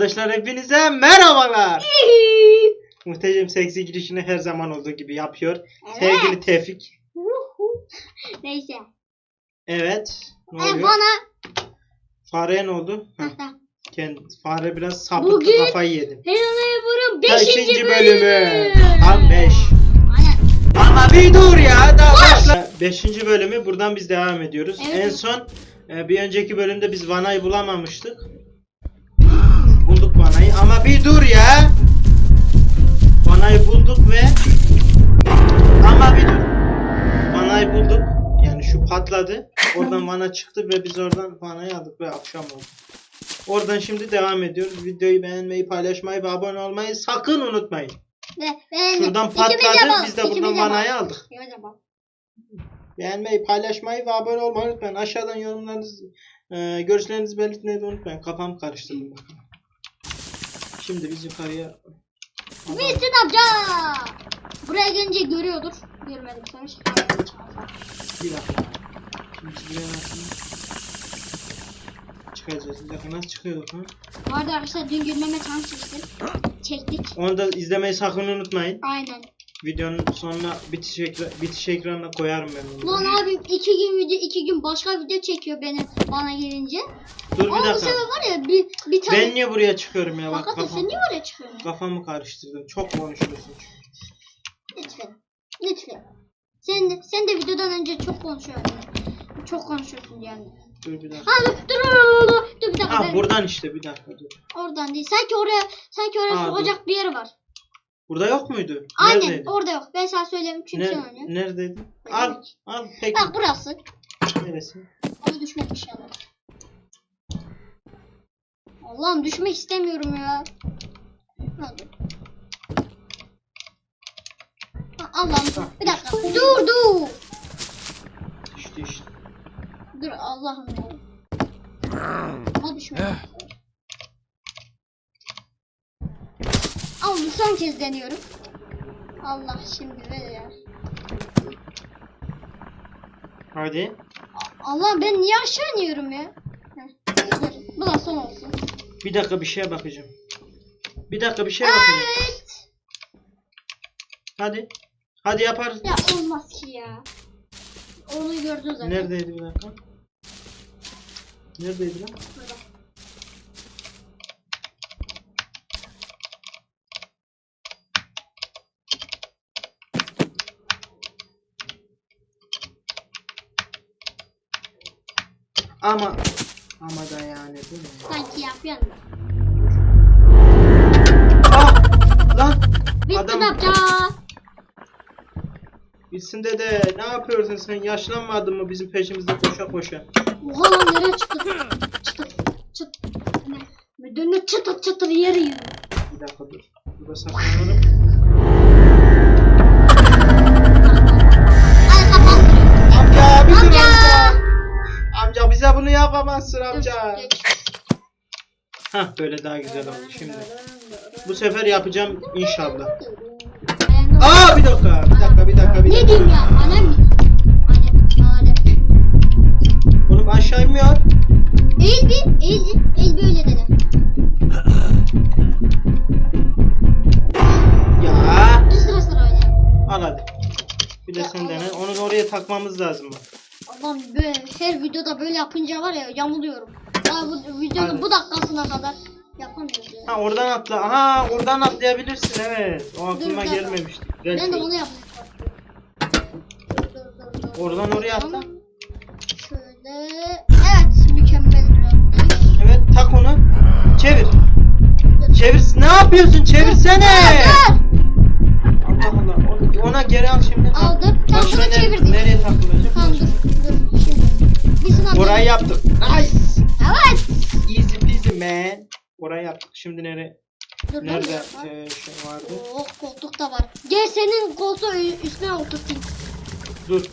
Arkadaşlar hepinize merhabalar. Muhteşem seksi girişini her zaman olduğu gibi yapıyor. Sevgili Tevfik. Neyse. Evet. Ne Ee, oluyor? bana Fareye ne oldu? Kendi, fare biraz sapıttı Bugün- kafayı yedi. Helena Burun 5. Beşinci bölümü. bölümü. Tam 5. Aynen. Ama bir dur ya daha başla. Beşinci bölümü buradan biz devam ediyoruz. Evet. En son e, bir önceki bölümde biz Vana'yı bulamamıştık. Vana'yı ama bir dur ya. Vana'yı bulduk ve ama bir dur. Vana'yı bulduk. Yani şu patladı. Oradan Vana çıktı ve biz oradan Vana'yı aldık ve akşam oldu. Oradan şimdi devam ediyoruz. Videoyu beğenmeyi, paylaşmayı ve abone olmayı sakın unutmayın. Şuradan patladı. Biz de buradan. Vana'yı aldık. Beğenmeyi, paylaşmayı ve abone olmayı unutmayın. Aşağıdan yorumlarınızı, e, görüşlerinizi belirtmeyi unutmayın. Kafam karıştı. Şimdi biz yukarıya... Mr. amca. Buraya gelince görüyordur. Görmedim sanmış. Bir dakika. Şimdi buraya nasıl... Çıkacağız. Bir dakika nasıl çıkıyorduk ha? Bu arada arkadaşlar dün gülmeme challenge çektim. Çektik. Onu da izlemeyi sakın unutmayın. Aynen. Videonun sonuna bitiş, ekra bitiş ekranına koyarım ben onu. Lan abim iki gün video iki gün başka video çekiyor benim bana gelince. Dur bir Ama dakika. sefer var ya bir, bir tane. Ben niye buraya çıkıyorum ya? Bak Hakikaten kafam, sen niye oraya çıkıyorsun? kafamı karıştırdım. Çok konuşuyorsun. Lütfen. Lütfen. Sen de, sen de videodan önce çok konuşuyorsun. Çok konuşuyorsun yani. Dur bir dakika. Ha dur dur dur, dur, dur bir dakika. Ha ben- buradan işte bir dakika dur. Oradan değil. Sanki oraya sanki oraya Ha, sokacak bir yer var. Burada yok muydu? Aynen Neredeydi? orada yok. Ben sana söyleyeyim çünkü sen Ne, oynuyorsun. neredeydi? Al, al peki. Bak burası. Neresi? Ama düşmek inşallah. Allah'ım düşmek istemiyorum ya. Hadi. Ha, Allah'ım bir dakika. Dur dur. İşte işte. Dur Allah'ım ya. Ama düşmek. Al bu son kez deniyorum. Allah şimdi ver ya. Hadi. Allah ben niye aşağı iniyorum ya? Heh, Bu da son olsun. Bir dakika bir şeye bakacağım. Bir dakika bir şeye bakacağım. Evet. Hadi. Hadi yaparız. Ya olmaz ki ya. Onu gördün zaten. Neredeydi bir dakika? Neredeydi lan? Ama ama da yani değil mi? Sanki yapıyorsun. Ah! Lan! Bitti Adam- ne yapacağız? Bilsin dede ne yapıyorsun sen yaşlanmadın mı bizim peşimizde koşa koşa? Oha lan nereye çıktı? Çıtır çıt. Müdürünü çıtır çıtır yere yiyor. Bir dakika dur. Burada saklanalım. Yapamazsın amca. Hah böyle daha güzel oldu şimdi. Bu sefer yapacağım inşallah. Aa bir dakika bir dakika bir dakika bir Ne dakika. diyeyim ya? Alem. Oğlum aşağı inmiyor. Eğil bir. Eğil. Eğil böyle dene. Ya sıra sıra oynayalım. al hadi. Bir de sen dene. Onu da oraya takmamız lazım bak. Allah'ım böyle her videoda böyle yapınca var ya yamuluyorum. Daha bu videonun Aynen. bu dakikasına kadar yapamıyoruz ya. Ha oradan atla. Aha oradan atlayabilirsin evet. O aklıma Dur, dur. gelmemişti. Ben de. Dur, dur, dur. oradan oraya atla. Şöyle. Evet mükemmel. Evet tak onu. Çevir. Çevir. Ne yapıyorsun? Çevirsene. Dur. Allah Allah. Onu- Ona geri al şimdi. Aldım. Ne- çevirdik. Nereye takılacak? Tamam dur. Şimdi. Orayı yaptık. Nice. Evet. Easy peasy man. Orayı yaptık. Şimdi nereye? Dur, Nerede e, şey vardı? Oh koltuk da var. Gel senin koltuğu üstüne oturtayım. Dur.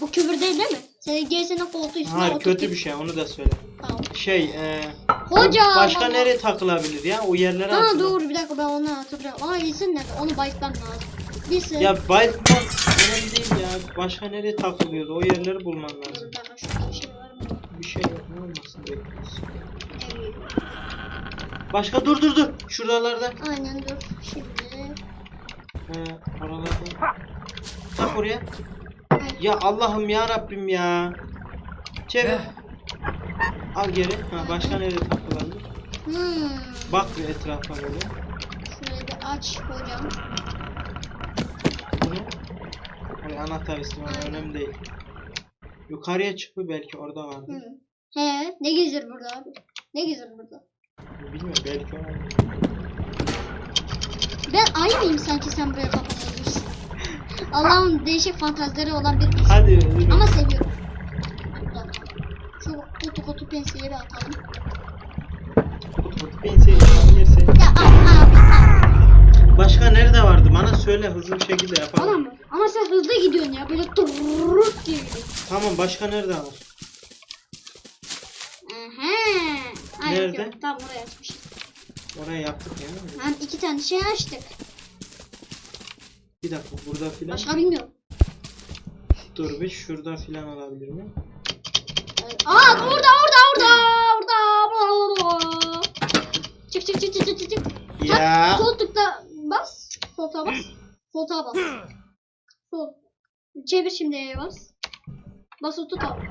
Bu küfür değil değil mi? Senin gel senin koltuğu üstüne Hayır oturtayım. kötü bir şey. Onu da söyle. Tamam. Şey e, Hoca. başka nereye takılabilir ya? O yerlere Ha atılır. doğru bir dakika ben onu hatırlıyorum. Ama isim ne? Onu bayıtmam lazım. Sır. Ya bayılmak önemli değil ya. Başka nereye takılıyordu? O yerleri bulman lazım. bir şey var mı? Bir şey yok. Ne olmasın bekliyoruz. Eminim. Başka dur dur dur. Şuralarda. Aynen dur. Şimdi. He, oralarda. Tak oraya. Ay, Ya Allah'ım ya Rabbim ya. Çevir. Al geri. Ha, başka nereye takılabilir? Hmm. Bak bir etrafa böyle. Şöyle bir aç hocam. Bunu. Hani anahtar ama önemli değil. Yukarıya çık bir belki orada Hı. vardır. He, ne gezer burada abi? Ne gezer burada? Bilmiyorum belki orada. Ben ay mıyım sanki sen buraya kapatıyorsun? Allah'ın değişik fantazileri olan bir insan. Hadi. Ama seviyorum. Söyle hızlı bir şekilde yapalım. Tamam mı? Ama sen hızlı gidiyorsun ya. Böyle turrrrt diye gidiyorsun. Tamam başka nerede var? Aha. Ay, yok, Nerede? Yok, tam oraya açmışım. Oraya yaptık ya. Hem iki tane şey açtık. Bir dakika burada filan. Başka bilmiyorum. Dur bir şurada filan olabilir mi? Aa orada orada orada orada. Çık çık çık çık çık çık. Ya. Koltukta bas. Koltuğa bas. Koltuğa bas. Sol. Çevir şimdi E'ye bas. Basılı tut abi.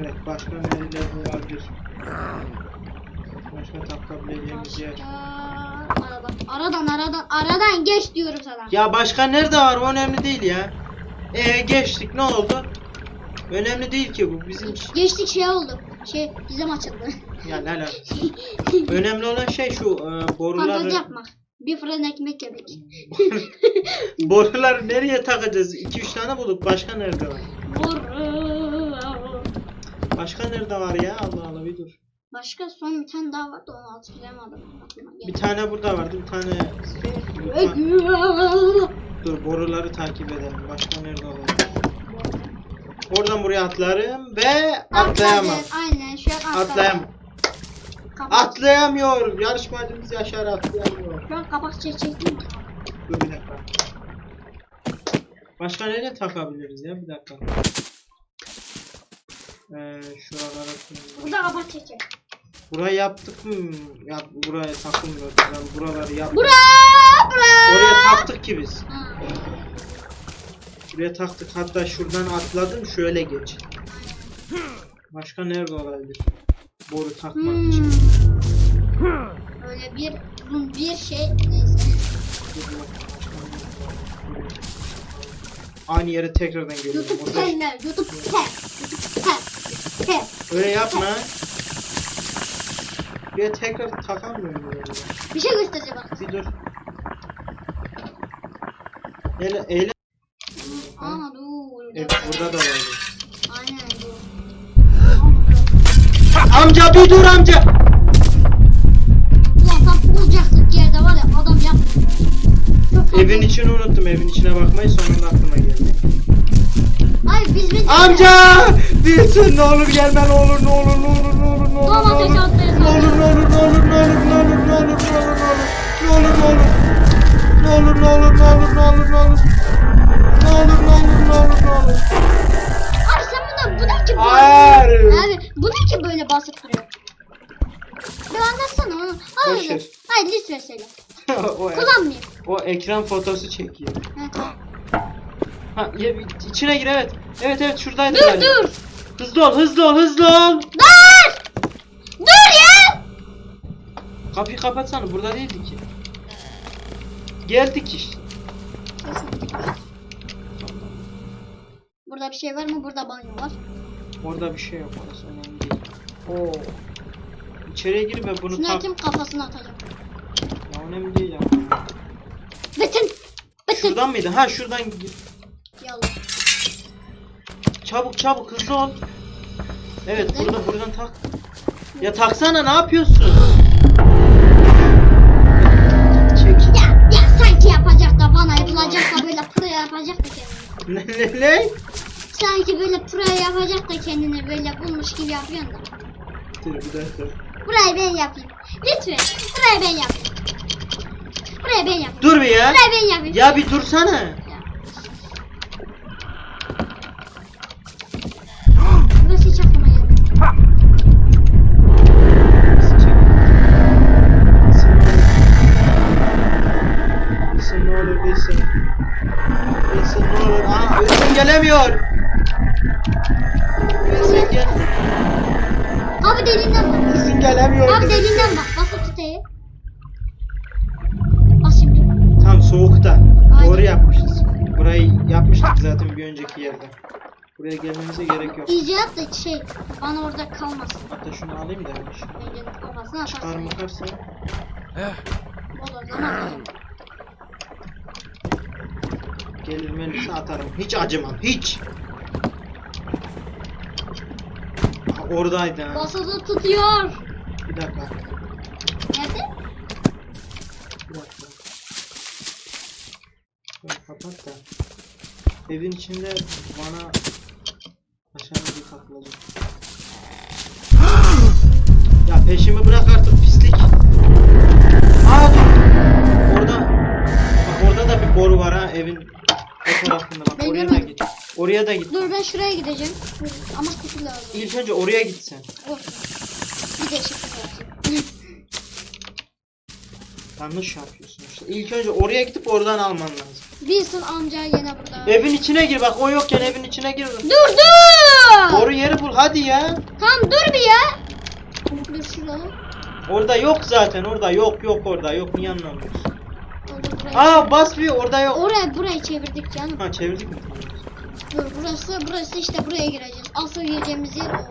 Evet başka nerede olabilir? Başka takabileceğimiz yer. Başka- Aradan, aradan, aradan, aradan geç diyorum sana. Ya başka nerede var? O önemli değil ya. E geçtik ne oldu? Önemli değil ki bu bizim iş. Geçtik şey oldu. Şey dizem açıldı. Ya ne lan? Önemli olan şey şu e, Fantezi boruları yapma. Bir fırın ekmek yemek. boruları nereye takacağız? 2 3 tane bulduk. Başka nerede var? Boru. Başka nerede var ya? Allah Allah bir dur. Başka son bir tane daha vardı onu hatırlayamadım. Bir tane burada vardı. Bir tane Dur boruları takip edelim. Başka nerede olabilir? Oradan buraya atlarım ve atlayamam. Atladı, Aynen şu an. Atlayamam. Kapak, Atlayamıyor. Yarışmacımız Yaşar atlayamıyor. An kapak çekecektim. Dur bir dakika. Başka nereye takabiliriz ya? Bir dakika. Ee, şuralara Burada kapak çekecek. Burayı yaptık mı? Ya buraya takılmıyor. Yani buraları yaptık. Bura bura. Oraya taktık ki biz. Ha. Buraya taktık. Hatta şuradan atladım. Şöyle geç. Başka nerede olabilir? Boru takmak için. Hmm. Öyle bir uzun bir şey neyse. Bir? Aynı yere tekrardan geliyorum. YouTube senler, YouTube sen, YouTube sen, sen. Öyle yapma. Buraya tekrar takamıyorum böyle. Bir şey göstereceğim bak. Bir dur. Eyle, eyle. Aa dur. Evet burada da vardı. Amca bir dur amca. Ulan tam bulacaktık yerde var ya adam yaptı. Çok Evin içini unuttum. Evin içine bakmayı sonunda aklıma geldi. Ay biz biz. Amca! Bilsin ne olur gelme ne olur ne olur ne olur ne olur ne olur ne Domates olur atlayın. ne olur ne olur ne olur ne olur ne olur ne olur ne olur ne olur ne olur ne olur ne olur ne olur ne olur ne olur ne olur ne olur ne olur ne olur ne olur Ay sen buna bu ne ki bu? Hayır. Abi bu ne ki böyle basıp duruyor? Bir anlatsana onu. Boş ver. Hayır. Hayır lütfen söyle. o, Kullanmayayım. o ekran fotosu çekiyor. Ha, tamam. Ha ya, içine gir evet. Evet evet şuradaydı Dur galiba. dur. Hızlı ol hızlı ol hızlı ol. Dur! Dur ya! Kapıyı kapatsana burada değildik ki. Geldik işte. Burada bir şey var mı? Burada banyo var. Orada bir şey yok orası önemli değil. Oo. İçeriye gir ve bunu Şunu tak. atayım kafasına atacağım. Ya önemli değil ya. Bütün! Bütün! Şuradan mıydı? Ha şuradan gir. Yallah. Çabuk çabuk hızlı ol. Evet burada buradan tak. Ya taksana ne yapıyorsun? Çek. Ya, ya sanki yapacak da bana yapılacak da böyle pro yapacak da kendini. ne ne ne? Sanki böyle pro yapacak da kendini böyle bulmuş gibi yapıyorsun da. Dur bir dakika. Burayı ben yapayım. Lütfen. Burayı ben yapayım. Burayı ben yapayım. Dur bir ya. Burayı ben yapayım. Ya bir dursana. Doğru yapmışız. Burayı yapmıştık zaten bir önceki yerde. Buraya gelmemize gerek yok. İyice yap da şey bana orada kalmasın. Hatta şunu alayım da kafasına Çıkar atarsın. zaman Gelir melisa atarım. Hiç acımam. Hiç. Ha, oradaydı ha. basılı tutuyor. Bir dakika. Nerede? Bir dakika. Kapat da. Evin içinde bana aşağıda bir takılacak. ya peşimi bırak artık pislik. Aa dur. Orada bak orada da bir boru var ha evin o tarafında bak Ben oraya da git. Oraya da git. Dur ben şuraya gideceğim. Dur, Ama kutu lazım. İlk önce oraya gitsen. Olsun. Bir değişiklik olsun. Yanlış yapıyorsun. İlk önce oraya gidip oradan alman lazım. Wilson amca yine burada. Evin içine gir bak o yokken evin içine gir. Dur dur. Doğru yeri bul hadi ya. Tamam dur bir ya. Dur şurada. Orada yok zaten orada yok yok orada yok niye anlamıyorsun? Aa bas bir orada yok. Oraya burayı çevirdik canım. Ha çevirdik mi? Dur burası burası işte buraya gireceğiz. Asıl gireceğimiz yer o.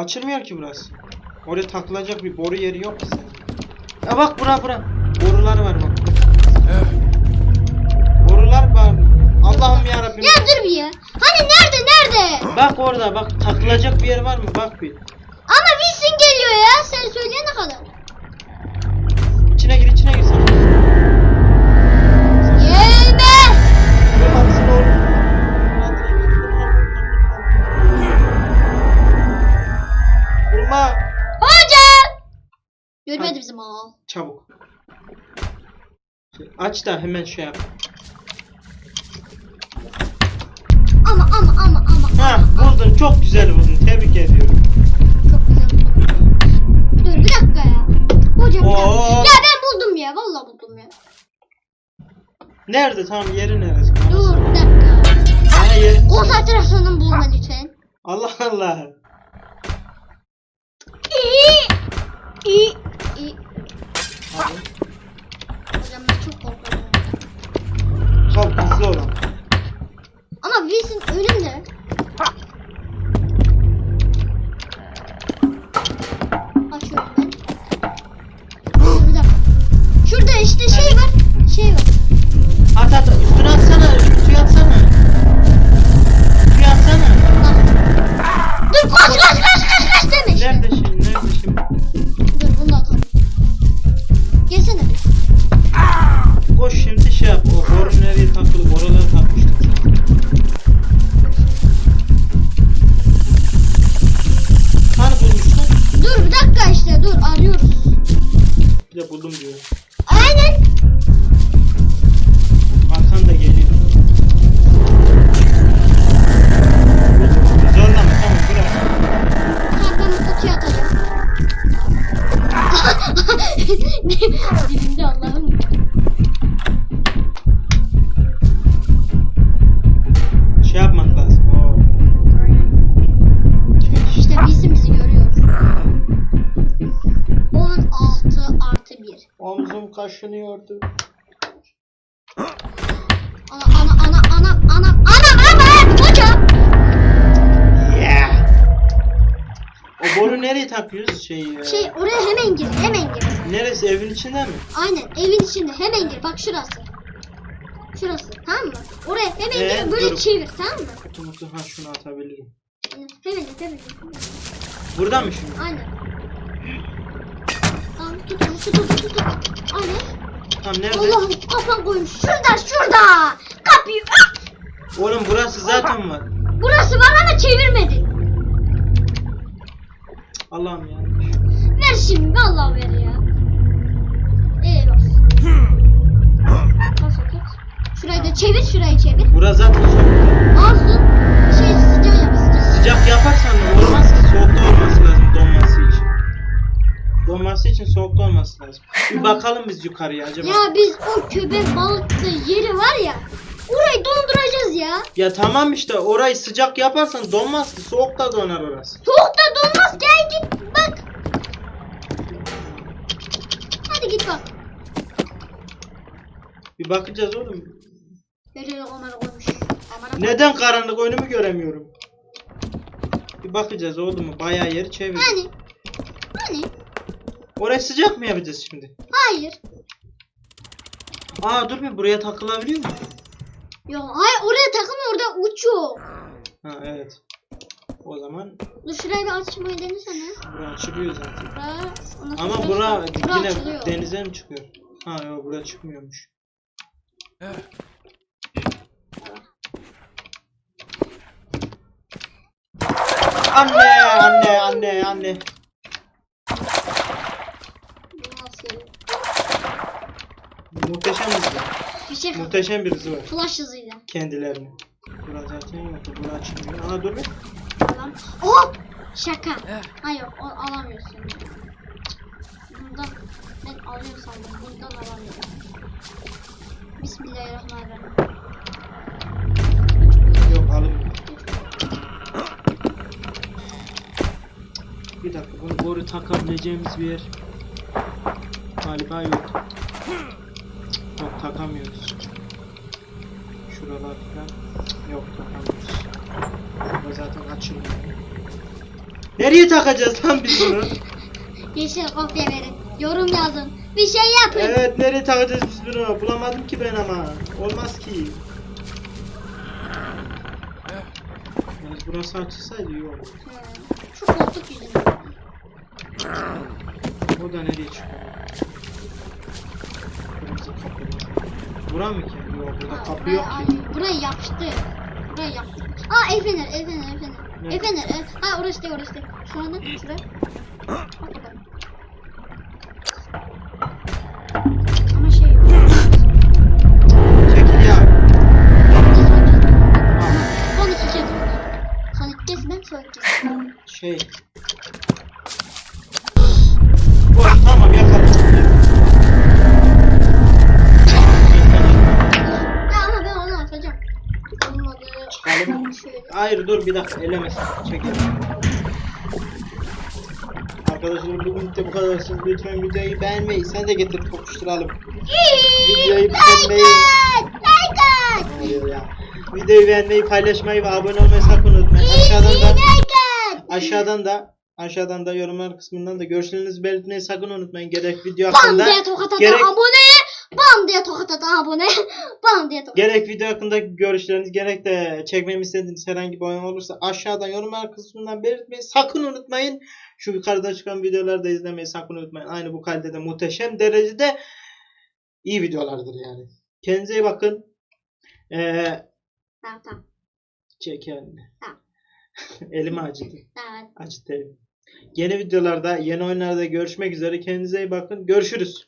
Açılmıyor ki burası. Oraya takılacak bir boru yeri yok ki zaten. Ya bak bura bura. Borular var bak. Borular var. Allah'ım ya Rabbim. Ya dur bir ya. Hani nerede nerede? Bak orada bak takılacak bir yer var mı? Bak bir. Ama Wilson geliyor ya. Sen söyleyene kadar. İçine gir içine gir sen. Aç da hemen şey yap. Ama ama ama ama. Ha buldun çok güzel buldun tebrik ediyorum. Çok güzel. Dur bir dakika ya. Hocam. Oo. Ya ben buldum ya. Vallahi buldum ya. Nerede tam yeri neresi? Dur bir dakika. Ha yeri. Konsantrasyonun bulma lütfen. Allah Allah. İyi. İyi. Omzum kaşınıyordu. Ana ana ana ana ana ana ana hocam. Yeah. O boru nereye takıyoruz? Şey, e, Şey oraya hemen gir hemen gir. Neresi evin içinde mi? Aynen evin içinde hemen gir bak şurası. Şurası tamam mı? Oraya hemen Ee, gir böyle dur. çevir tamam mı? Mutu ha şunu atabilirim. Hemen hemen gir. Burada mı şimdi? Aynen. Tamam tut onu tut tut tut tut. Aynen. Tam nerede? Allah'ım kafam koymuş. Şurada şurada. Kapıyı. Oğlum burası zaten var. Burası var ama çevirmedi. Allah'ım ya. Ver şimdi vallahi ver ya. Ee bas. Bas oket. Şurayı da çevir şurayı çevir. Burası zaten soğuk. Olsun. Şey sıcağı yap. Sıcak yaparsan olmaz ki soğukta olması lazım donması Donması için soğukta olması lazım. Bir bakalım biz yukarıya acaba. Ya biz o köpek balıklı yeri var ya. Orayı donduracağız ya. Ya tamam işte orayı sıcak yaparsan donmaz ki soğukta donar orası. Soğukta donmaz gel git bak. Hadi git bak. Bir bakacağız oğlum. Nereye kamera koymuş. Neden karanlık önümü göremiyorum? Bir bakacağız oğlum. Bayağı yeri çevir. Hani? Oraya sıcak mı yapacağız şimdi? Hayır. Aa dur bir buraya takılabiliyor mu? Yok hayır oraya takılma orada uçuyor. Ha evet. O zaman Dur şurayı bir açmayı denesene. bura açılıyor zaten. Bura, Ama bura bura yine açılıyor. denize mi çıkıyor? Ha yok bura çıkmıyormuş. Anne anne anne anne. Bu nasıl? Muhteşem hızlı. Bir şey Muhteşem bir hızı var. flash hızıyla. Kendilerini. Bura zaten yoktu. Bura açılmıyor. Aa dur bir. Tamam. Oh! Şaka. Hayır o alamıyorsun. Bundan ben alıyorum sandım. Bundan alamıyorum. Bismillahirrahmanirrahim. Yok alınmıyor. Bir dakika bunu boru takabileceğimiz bir yer galiba yok. Yok takamıyoruz. Şuralar falan yok takamıyoruz. Burada zaten açılmıyor. Nereye takacağız lan biz bunu? Yeşil kopya verin. Yorum yazın. Bir şey yapın. Evet nereye takacağız biz bunu? Bulamadım ki ben ama. Olmaz ki. Yalnız burası açılsaydı iyi. Hmm, Şu koltuk yüzünden. O da nereye çıkıyor? Bura mı ki? Yok burada kapı buraya- yok ki. ay, Burayı yaptı. Burayı yaptı. Aa el fener, el fener. Ha orası değil, orası değil. Şu anda şuraya. Bak bakalım. Hayır dur bir dakika elemesin. Çekil. Arkadaşlar bugün de bu kadar. Siz lütfen videoyu beğenmeyi sen de getir tokuşturalım. Videoyu beğenmeyi oluyor ya? Videoyu beğenmeyi, paylaşmayı ve abone olmayı sakın unutmayın. Aşağıdan da aşağıdan da aşağıdan da yorumlar kısmından da görüşlerinizi belirtmeyi sakın unutmayın. Gerek video hakkında gerek abone. Bam diye tokat atan abone. Bam diye tokat. gerek video hakkında görüşleriniz gerek de çekmemi istediğiniz herhangi bir oyun olursa aşağıdan yorumlar kısmından belirtmeyi sakın unutmayın. Şu yukarıda çıkan videoları da izlemeyi sakın unutmayın. Aynı bu kalitede muhteşem derecede iyi videolardır yani. Kendinize iyi bakın. Ee, Tamam tamam. çek elini. Tamam. Elim acıdı. Tamam. Acıtayım. Yeni videolarda, yeni oyunlarda görüşmek üzere. Kendinize iyi bakın. Görüşürüz.